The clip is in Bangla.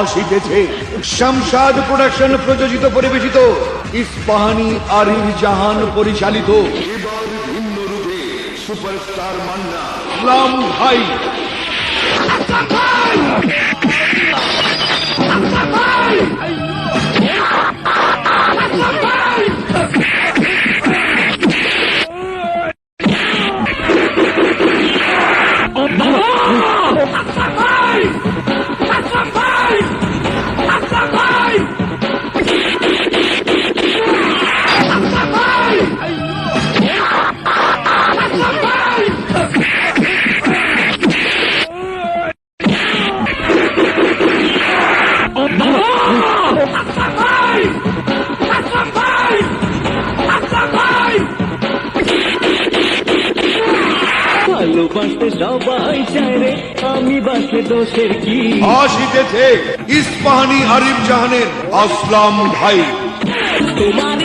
আসিতেছে শামসাদ প্রোডাকশন প্রযোজিত পরিবেশিত ইস্পাহানি আরির জাহান পরিচালিত। এবার ভিন্ন রূপে সুপারস্টার মান্না। ইসলাম ভাই ভালোবাসতে সবাই চায় রে আমি দোষের কি? আসিতেছে ইস্পাহানি আরিফ জাহানের আসলাম ভাই। তোমার